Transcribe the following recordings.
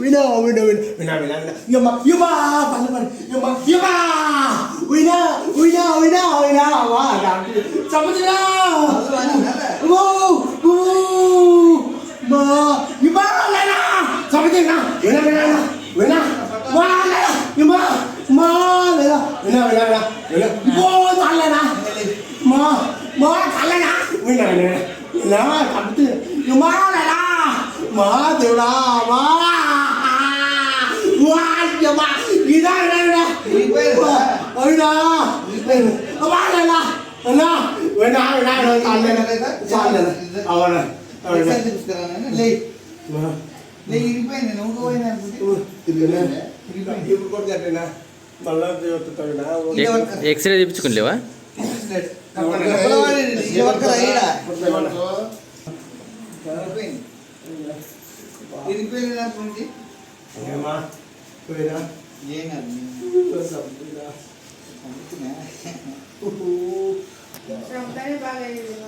winner winner winner winner winner ยมาเยมาปันปันยมาเยมา winner winner winner winner ว่าดังจำไม่ได้แล้ววู้วู้มาเยมาอะไรนะจำไม่ได้นะ winner winner winner มาอะไรนะยมามาเลยนะ winner winner winner โว้ทันเลยนะมามาทันเลยนะวินาวเ winner winner ทำตื่นยมาอะไรนะมาเดี๋ยวนะมา మా ఇది చాలా ఎన్న ఎన్న వన్నాడు ఏమో అవ్వ మా రాత్రి రాత్రి వన్నాడు కొంచెం ఇప్పుడు చెయ్యి బాగా దాంట్లో నాలుగు పోతాం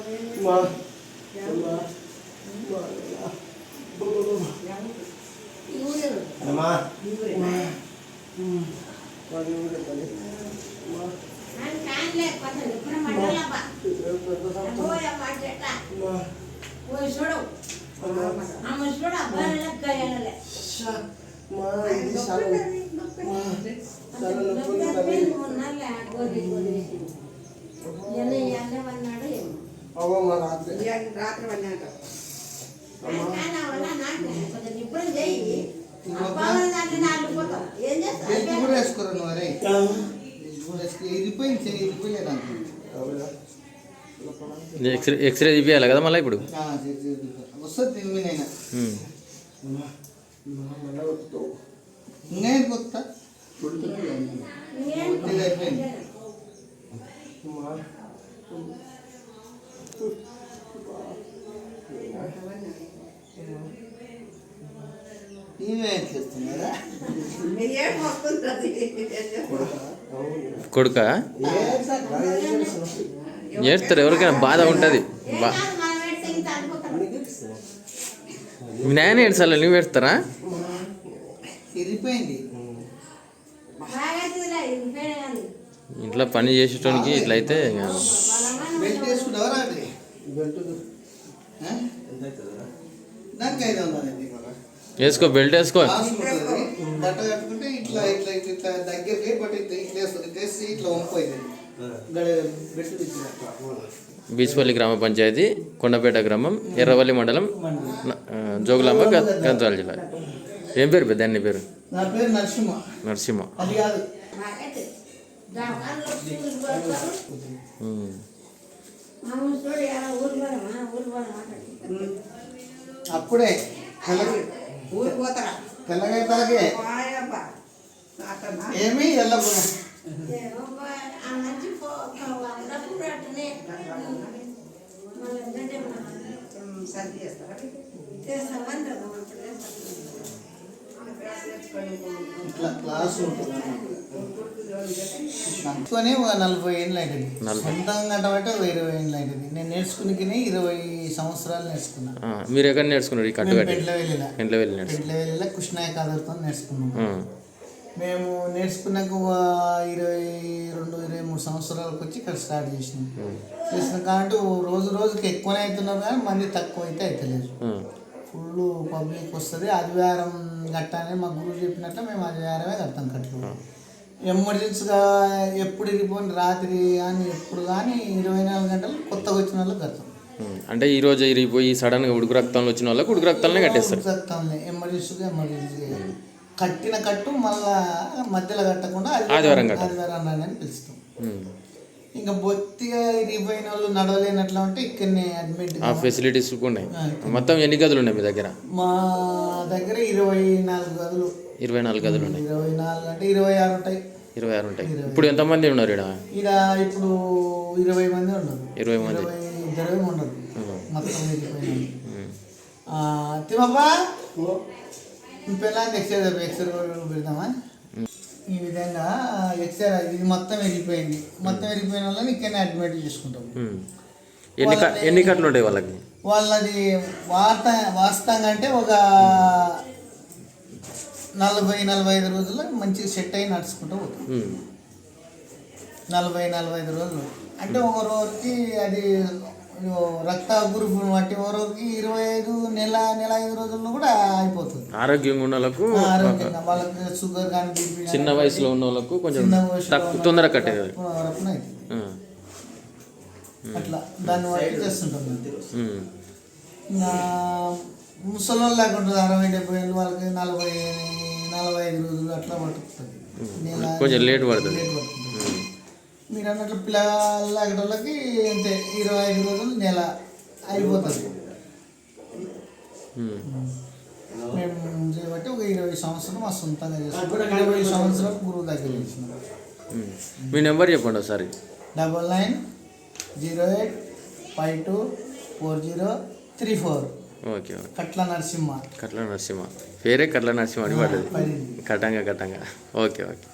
ఏం ఎత్తు కూడా చేస్తావు వేసుకోరు నువ్వు అరే ఎత్తు కూడా వేసుకో ఇరిపోయింది చెయ్యి ఇరిపోయే దాంట్లో ఎక్స్రే ఎక్స్రే తీపియాలి కదా మళ్ళీ ఇప్పుడు. వస్తుంది. మళ్ళా వస్తావు ఇంకా కొత్త? ఇది అయిపోయింది చేస్తున్నారా? కొడుక? ఏడుస్తారు ఎవరికైనా బాధ ఉంటుంది. బా నాయన ఏడుసాల నువ్వు కానీ ఇంట్లో పని చేసేటోనికి ఇట్లా అయితే ఇంకా బెల్ట్ వేసుకుంటావా రాత్రి? బెల్ట్ ఆ? దానికి ఐదు వందలండి వేసుకో బెల్ట్ వేసుకో. ఇట్లా ఇట్లా ఇట్లా దగ్గరికి బట్ ఇట్లా ఇట్లా ఇట్లా వంపోయింది బీచ్పల్లి గ్రామ పంచాయతీ కొండపేట గ్రామం ఎర్రవల్లి మండలం జోగులాంబ గ- గద్వాల జిల్లా. ఏం పేరు పెద్ద అన్ని పేరు? నరసింహ. అప్పుడే తెల్లగా ఏమి ఎల్లప్పుడు ఆ మంచి అన్నప్పుడు అట్టనే మళ్ళీ ఏంటంటే సర్ది చేస్తారా నలభై ఏళ్ళు అవుతుంది నలభై. సొంతంగా అంటే ఒక ఇరవై ఏళ్ళు అవుతుంది నేను నేర్చుకుని ఇరవై సంవత్సరాలు నేర్చుకున్నా. ఆ, మీరు ఎక్కడ నేర్చుకున్నారు ఈ కట్టు మేము కట్టి పెండ్ల వెళ్ళిలా ఇంట్లో వెళ్ళి నేర్చుకున్నారు. పెండ్ల వెళ్ళిలా కృష్ణాయ కాదర్తో నేర్చుకున్నాం ఆ, మేము నేర్చుకున్నాక ఇరవై రెండు ఇరవై మూడు సంవత్సరాలకు వచ్చి ఇక్కడ స్టార్ట్ చేసినాం. చేసిన కాబట్టి రోజు రోజుకి ఎక్కువనే అవుతున్నారు కానీ మంది తక్కువ అయితే అవుతలేదు ఫుల్ పబ్లిక్ వస్తుంది. ఆదివారం కట్టాలని మా గురువు చెప్పినట్లు మేము ఆదివారమే కడతాం కట్లు ఎమర్జెన్సీగా ఎప్పుడు ఇరిపోయిన రాత్రి కానీ ఎప్పుడు కానీ ఇరవై నాలుగు గంటలు కొత్తగా వచ్చిన వాళ్ళకి కడతాం. అంటే ఈ రోజు ఇరిగిపోయి సడన్గా ఉడుకు రక్తంలో వచ్చిన వాళ్ళకి ఉడుకు రక్తాలనే కట్టేస్తారు. కడతాంలే ఎమర్జెన్సీగా ఎమర్జెన్సీగా కట్టిన కట్టు మళ్ళా మధ్యలో కట్టకుండా ఆదివారం. ఆదివారం రాని అని పిలుస్తాం. ఇంకా బొత్తిగా ఇరిగిపోయిన వాళ్ళు నడవలేనట్లా ఉంటే ఇక్కడనే అడ్మిట్ ఆ ఫెసిలిటీస్ కూడా ఉన్నాయి. మొత్తం ఎన్ని గదులు ఉన్నాయి మీ దగ్గర? మా దగ్గర ఇరవై నాలుగు గదులు. ఇరవై నాలుగు గదులు ఉన్నాయి. ఇరవై నాలుగు అంటే ఇరవై ఆరు ఉంటాయి. ఇరవై ఆరు ఉంటాయి. ఇప్పుడు ఎంతమంది ఉన్నారు ఇక్కడ ఈడ ఇప్పుడు ఇరవై మంది ఉండరు ఇరవై మంది. ఇరవై ఉండరు ఉమ్. మొత్తం. తిమ్మప్పా? పిల్లలకి ఎక్సైజ్ ఎక్సైజ్ పెడతామా ఈ విధంగా ఎక్సైజ్ ఇది మొత్తం వెళ్ళిపోయింది. మొత్తం వెళ్ళిపోయిన వాళ్ళని ఇక్కడనే అడ్మిట్ చేసుకుంటాం. ఎన్ని కట్లు ఉంటాయి వాళ్ళకి? వాళ్ళది వార్త వాస్తవంగా అంటే ఒక నలభై నలభై ఐదు రోజుల్లో మంచిగా సెట్ అయి నడుచుకుంటూ పోతుంది ఉమ్. నలభై నలభై ఐదు రోజులు. అంటే ఒకరోజుకి అది ఓ రక్త గ్రూప్ బట్టి ఒకరోజుకి ఇరవై ఐదు నెల నెల ఐదు రోజుల్లో కూడా అయిపోతుంది. ఆరోగ్యంగా ఉన్న వాళ్ళకు వాళ్ళకి షుగర్ కానీ చిన్న వయసులో ఉన్న వాళ్ళకు కొంచెం తొందరగా కట్టేది. అట్లా దాన్ని బట్టి చేస్తుంటాం ముసలి లేకుండా అరవై డెబ్బై ఏళ్ళు వాళ్ళకి నలభై నలభై ఐదు రోజులు అట్లా పట్టుకుంటుంది. నెల కొంచెం లేట్ పడుతుంది. మీరు అన్నట్లు పిల్లలు వాళ్ళకి అంతే ఇరవై ఐదు రోజులు నెల అయిపోతుంది. మేము చేయబట్టి ఒక ఇరవై సంవత్సరం మా సొంతంగా చేసుకుంటాం ఇరవై సంవత్సరం గురువు దగ్గర చేసినాం. మీ నెంబర్ చెప్పండి ఒకసారి. Double nine zero eight five two four zero three four. Okay Katla Narasimha. Katla Narasimha. పేరే కట్ల నరసింహ అని పడ్డది కట్టంగా కట్టంగా ఓకే ఓకే.